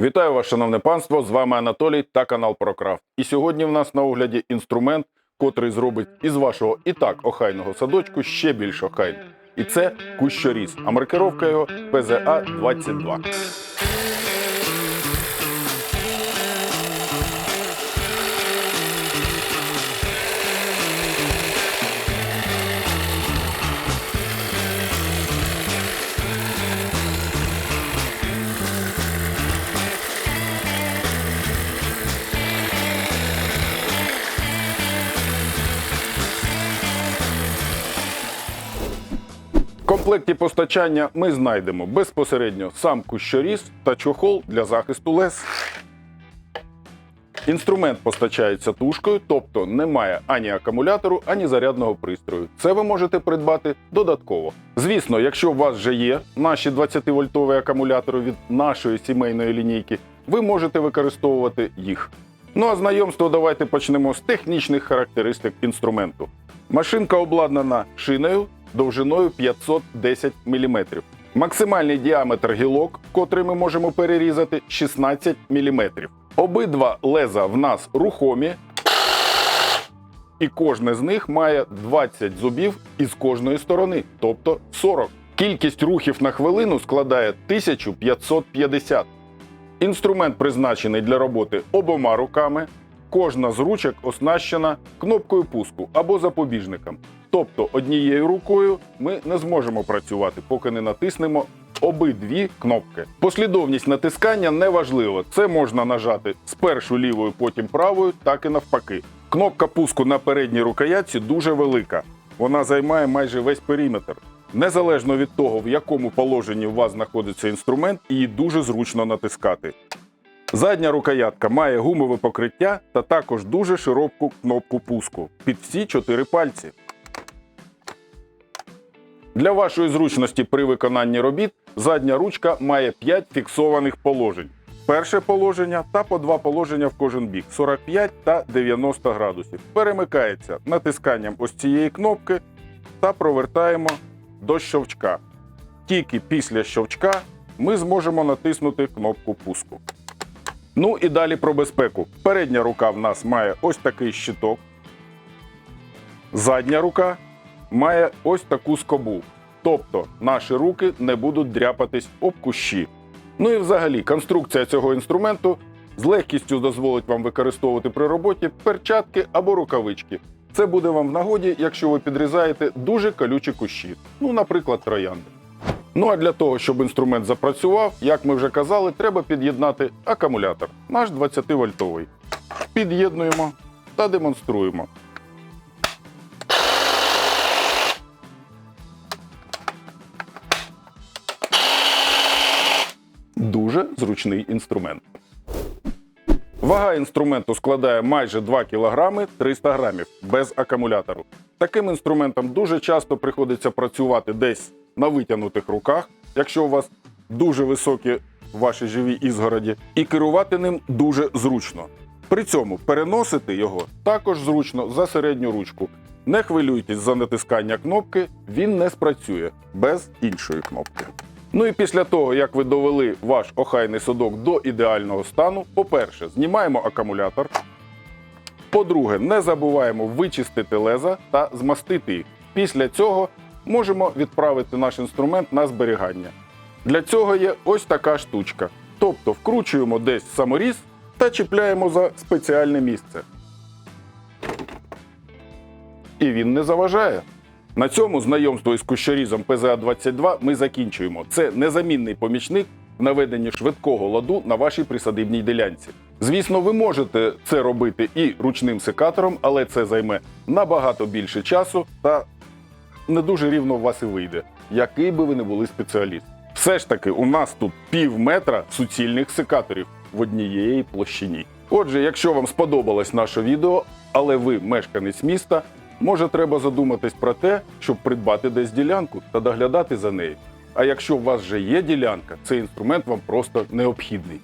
Вітаю вас, шановне панство! З вами Анатолій та канал Прокрафт. І сьогодні в нас на огляді інструмент, котрий зробить із вашого і так охайного садочку ще більш охайним. І це кущоріз, а маркировка його ПЗА 22. Комплекті постачання ми знайдемо безпосередньо сам кущоріз та чохол для захисту лес. Інструмент постачається тушкою, тобто немає ані акумулятору, ані зарядного пристрою. Це ви можете придбати додатково. Звісно, якщо у вас вже є наші 20-вольтові акумулятори від нашої сімейної лінійки, ви можете використовувати їх. Ну а знайомство давайте почнемо з технічних характеристик інструменту. Машинка обладнана шиною довжиною 510 мм. Максимальний діаметр гілок, котрий ми можемо перерізати, 16 мм. Обидва леза в нас рухомі, і кожне з них має 20 зубів із кожної сторони, тобто 40. Кількість рухів на хвилину складає 1550. Інструмент призначений для роботи обома руками. Кожна з ручок оснащена кнопкою пуску або запобіжником. Тобто однією рукою ми не зможемо працювати, поки не натиснемо обидві кнопки. Послідовність натискання не важлива. Це можна нажати спершу лівою, потім правою, так і навпаки. Кнопка пуску на передній рукоятці дуже велика. Вона займає майже весь периметр. Незалежно від того, в якому положенні у вас знаходиться інструмент, її дуже зручно натискати. Задня рукоятка має гумове покриття та також дуже широку кнопку пуску під всі чотири пальці. Для вашої зручності при виконанні робіт задня ручка має 5 фіксованих положень. Перше положення та по два положення в кожен бік 45 та 90 градусів. Перемикається натисканням ось цієї кнопки та провертаємо до щовчка. Тільки після щовчка ми зможемо натиснути кнопку пуску. Ну і далі про безпеку. Передня рука в нас має ось такий щиток. Задня рука має ось таку скобу. Тобто наші руки не будуть дряпатись об кущі. Ну і взагалі, конструкція цього інструменту з легкістю дозволить вам використовувати при роботі перчатки або рукавички. Це буде вам в нагоді, якщо ви підрізаєте дуже колючі кущі, ну, наприклад, троянди. Ну а для того, щоб інструмент запрацював, як ми вже казали, треба під'єднати акумулятор, наш 20-вольтовий. Під'єднуємо та демонструємо. Дуже зручний інструмент. Вага інструменту складає майже 2 кг 300 грамів без акумулятору. Таким інструментом дуже часто приходиться працювати десь на витягнутих руках, якщо у вас дуже високі ваші живі ізгороді, і керувати ним дуже зручно. При цьому переносити його також зручно за середню ручку. Не хвилюйтесь за натискання кнопки, він не спрацює без іншої кнопки. Ну і після того, як ви довели ваш охайний садок до ідеального стану, по-перше, знімаємо акумулятор. По-друге, не забуваємо вичистити леза та змастити їх. Після цього можемо відправити наш інструмент на зберігання. Для цього є ось така штучка. Тобто вкручуємо десь саморіз та чіпляємо за спеціальне місце. І він не заважає. На цьому знайомство із кущорізом ПЗА-22 ми закінчуємо. Це незамінний помічник в наведенні швидкого ладу на вашій присадибній ділянці. Звісно, ви можете це робити і ручним секатором, але це займе набагато більше часу та не дуже рівно у вас і вийде, який би ви не були спеціаліст. Все ж таки, у нас тут пів метра суцільних секаторів в однієї площині. Отже, якщо вам сподобалось наше відео, але ви мешканець міста, може треба задуматись про те, щоб придбати десь ділянку та доглядати за нею. А якщо у вас вже є ділянка, цей інструмент вам просто необхідний.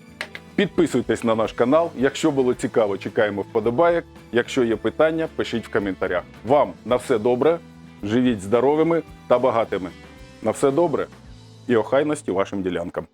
Підписуйтесь на наш канал. Якщо було цікаво, чекаємо вподобайок. Якщо є питання, пишіть в коментарях. Вам на все добре, живіть здоровими та багатими. На все добре і охайності вашим ділянкам.